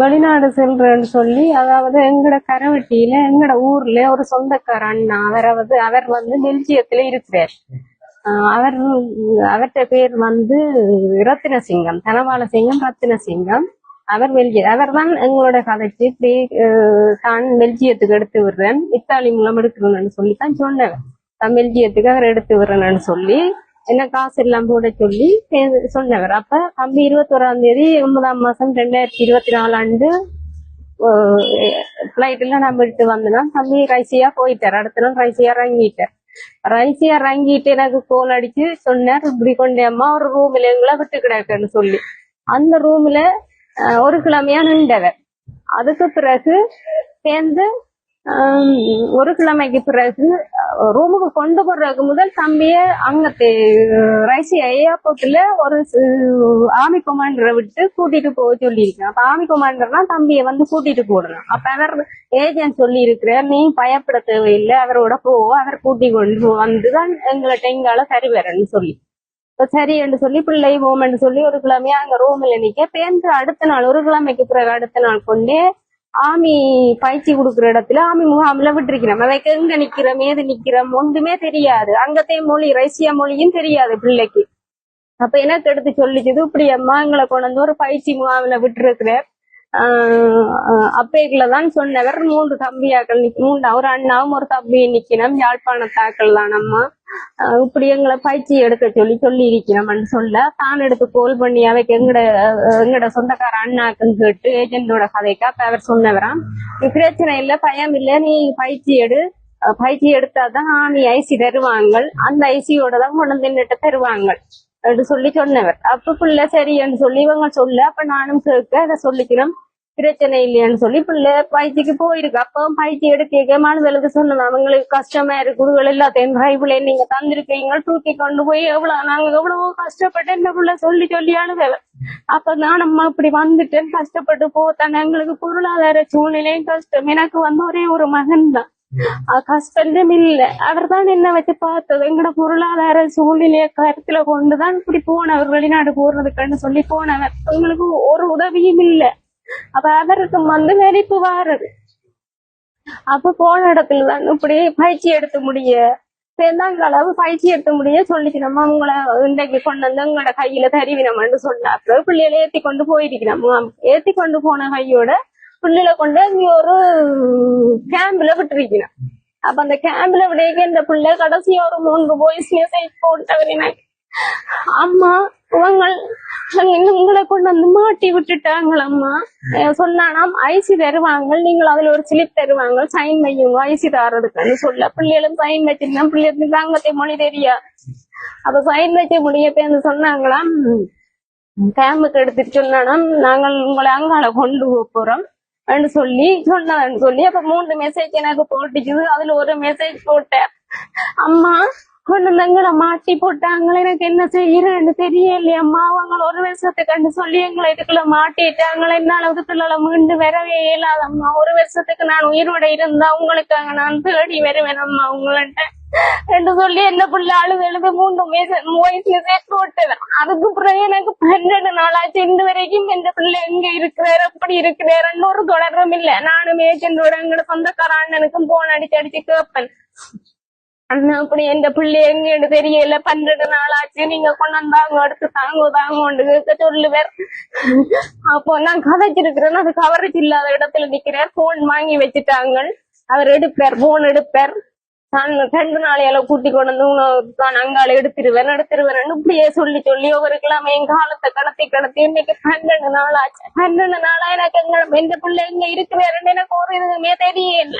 வெளிநாடு செல்றேன்னு சொல்லி அதாவது எங்கட கரவட்டியில எங்கட ஊர்ல ஒரு சொந்தக்கார அண்ணா அவரை வந்து அவர் வந்து பெல்ஜியத்துல இருக்கிறார். அவர் அவர்கிட்ட பேர் வந்து ரத்தினசிங்கம் தனபாலசிங்கம் ரத்தினசிங்கம். அவர் பெல்ஜிய அவர் தான் எங்களோட கதைக்கு இப்படி தான் பெல்ஜியத்துக்கு எடுத்து விடுறேன் இத்தாலி மூலம் எடுக்கிறேன்னு சொல்லி தான் சொன்னவர் தான் பெல்ஜியத்துக்கு அவர் எடுத்து விடுறேன்னு சொல்லி என்ன காசு எல்லாம் போட சொல்லி சொன்னவர். அப்ப தம்பி இருபத்தோராம் தேதி ஒன்பதாம் மாசம் ரெண்டாயிரத்தி இருபத்தி நாலு ஆண்டு ஃபிளைட்ல நான் விட்டு வந்தேன் தம்பி ரைசியா போயிட்டார். அடுத்த நாள் ரைசியா இறங்கிட்டார். ரைசியா இறங்கிட்டு எனக்கு கோல் அடிச்சு சொன்னார் இப்படி கொண்டே அம்மா ஒரு ரூம்ல எங்களை விட்டு கிடக்குன்னு சொல்லி. அந்த ரூம்ல ஒரு கிழமையா நின்றவர். அதுக்கு பிறகு சேர்ந்து ஒரு கிழமைக்கு பிறகு ரூமுக்கு கொண்டு போறதுக்கு முதல் தம்பிய அங்கே ரைசியா ஏர்போர்ட்ல ஒரு ஆர்மி கமாண்டரை விட்டு கூட்டிட்டு போக சொல்லியிருக்கேன். அப்ப ஆர்மி கமாண்டர்னா தம்பியை வந்து கூட்டிட்டு போடணும். அப்ப அவர் ஏஜென்ட் சொல்லி நீ பயப்பட தேவையில்லை அவரோட போ அவர் கூட்டி கொண்டு வந்துதான் எங்களை டெங்கால சரி வரேன்னு சொல்லி. சரி என்று சொல்லி பிள்ளை போமென்று சொல்லி ஒரு கிழமையா அங்க ரூம்ல நிக்க. பேருந்து அடுத்த நாள் ஒரு கிழமைக்கு பிறகு அடுத்த நாள் கொண்டே ஆமி பயிற்சி கொடுக்குற இடத்துல ஆமி முகாமில் விட்டுருக்கிறோம் அவைக்கு எங்க நிக்கிறோம் ஏது நிக்கிறோம் ஒன்றுமே தெரியாது. அங்கத்தே மொழி ரஷ்யா மொழியும் தெரியாது பிள்ளைக்கு. அப்ப எனக்கு எடுத்து சொல்லிச்சது இப்படி அம்மா எங்களை கொண்டு வந்து ஒரு பயிற்சி முகாமில் விட்டுருக்குறேன். அப்பேக்குல தான் சொன்னவர். மூன்று தம்பியாக்கள் நிக்க மூன்று ஒரு அண்ணாவும் ஒரு தம்பியும் நிக்கணும். யாழ்ப்பாணத்தாக்கள் தான் அம்மா ஆஹ் இப்படி எங்களை பயிற்சி எடுக்க சொல்லி சொல்லி இருக்கிறோம்னு சொல்ல தான் எடுத்து கோல் பண்ணி அவைக்கு எங்கட அஹ் எங்கட சொந்தக்கார அண்ணாக்குன்னு கேட்டு ஏஜென்டோட கதைக்கு அப்ப அவர் சொன்னவராம். பிரச்சனை இல்ல பயம் இல்ல நீ பயிற்சி எடு. பயிற்சி எடுத்தாதான் நீ ஐசி தருவாங்க அந்த ஐசியோட தான் கொண்டு நின்றுட்டு நின்னுட்டு தருவாங்க என்று சொல்லி சொன்னவர். அப்ப பிள்ளை என்று சொல்லி இவங்க சொல்ல அப்ப நானும் கேட்க அதை சொல்லிக்கிறோம் பிரச்சனை இல்லையான்னு சொல்லி பிள்ளை பயிற்சிக்கு போயிருக்கு. அப்பவும் பயிற்சி எடுக்க மாணவர்களுக்கு சொன்னது அவங்களுக்கு கஷ்டமா இருக்குதுகள் எல்லாத்தையும் டிரைவ்ல நீங்க தந்திருக்கீங்க தூக்கி கொண்டு போய் எவ்வளவு நாங்க எவ்வளவோ கஷ்டப்பட்டு இந்த பிள்ளை சொல்லி சொல்லி அழுதவ அப்ப நான் அம்மா இப்படி வந்துட்டேன் கஷ்டப்பட்டு போத்தான். எங்களுக்கு பொருளாதார சூழ்நிலையும் கஷ்டம். எனக்கு வந்து ஒரே ஒரு மகன் தான் கஷ்டம் இல்ல அவர் தான் என்ன வச்சு பார்த்தது எங்கட பொருளாதார சூழ்நிலையை கருத்துல கொண்டுதான் இப்படி போனவர் வெளிநாடு போறதுக்குன்னு சொல்லி போனவர் உங்களுக்கு ஒரு உதவியும் இல்ல அப்ப அவருக்கு வந்து வெறிப்பு வாரது அப்ப போன இடத்துல தான் இப்படி பயிற்சி எடுத்து முடிய அளவு பயிற்சி எடுத்து முடிய சொல்லிச்சு நம்ம உங்களை இன்றைக்கு கொண்டு வந்து உங்களோட கையில தருவினம்னு சொன்னாங்க பிள்ளைகளை ஏத்தி கொண்டு போயிருக்கிறோம் ஏத்தி கொண்டு போன கையோட பிள்ளைகளை கொண்டு இங்க ஒரு கேம்ப்ல விட்டுருக்கணும். அப்ப அந்த கேம்ப்ல விடையே இந்த பிள்ளை கடைசி ஒரு மூன்று போய்ஸ் மெசேஜ் போட்டவர் அம்மா உங்கள் உங்களை கொண்டு வந்து மாட்டி விட்டுட்டாங்களம்மா அம்மா? சொன்னானாம் ஐசி தருவாங்க நீங்கள் அதுல ஒரு ஸ்லிப் தருவாங்க சைன் வையுங்க ஐசி தாரதுக்குன்னு சொல்ல. பிள்ளைகளும் சைன் வச்சிருந்தா பிள்ளைகளுக்கு தாங்கத்தை மொழி தெரியா? அப்ப சைன் வைக்க முடியப்ப வந்து சொன்னாங்களாம் கேம்புக்கு எடுத்துட்டு சொன்னானாம் நாங்கள் உங்களை அங்கால கொண்டு போறோம். சொல்லி சொன்னான்னு சொல்லி. அப்ப மூன்று மெசேஜ் எனக்கு போட்டுச்சுது அதுல ஒரு மெசேஜ் போட்டேன். அம்மா கொண்டு வந்தங்களை மாட்டி போட்டாங்களே எனக்கு என்ன செய்யறேன்னு தெரியலையே அம்மா. அவங்க ஒரு வருஷத்துக்கு கண்டு சொல்லி எங்களை இதுக்குள்ள மாட்டிட்டாங்களே. என்னால இதுக்குள்ள மீண்டு வரவே இயலாதம்மா ஒரு வருஷத்துக்கு நான் உயிரோட இருந்தா உங்களுக்காக நான் தேடி வருவேன் அம்மா உங்கள்ட்ட. என்று சொல்லி என்ன புள்ள அழுது எழுது மூன்று வயசுல சேர்த்து விட்டேன் அதுக்கு பிறகு எனக்கு பன்னெண்டு நாளாச்சு. இந்த வரைக்கும் எந்த பிள்ளை எங்க இருக்கிறாரு எப்படி இருக்கிறார் ஒரு தொடர்பும் இல்ல. நானும் ஏஜென்டோட எங்களோட சொந்தக்கார அண்ணனுக்கும் போன் அடிச்சு அடிச்சு கேட்பேன். அண்ணா அப்படி எந்த பிள்ளை எங்கன்னு தெரியல. பன்னெண்டு நாள் ஆச்சு. நீங்க கொண்டாந்தாங்க எடுத்து தாங்க தாங்க கேட்க சொல்லுவேன் அப்போ நான் கதைச்சிருக்கிறேன். அது கவரேஜ் இல்லாத இடத்துல நிக்கிறேன். போன் வாங்கி வச்சுட்டாங்க அவர் எடுப்பார் போன் எடுப்பார். நான் ரெண்டு நாளையால கூட்டி கொண்டு வந்து உனக்கு நான் அங்கால எடுத்துருவேன் எடுத்துருவேன் இப்படியே சொல்லி சொல்லி ஒவ்வொரு என் காலத்தை கடத்தி கடத்தி இன்னைக்கு பன்னெண்டு நாள் ஆச்சு. பன்னெண்டு நாளா எனக்கு எங்க எந்த பிள்ளை எங்க இருக்கிறாருன்னு எனக்கு ஒரு இதுவுமே தெரியல.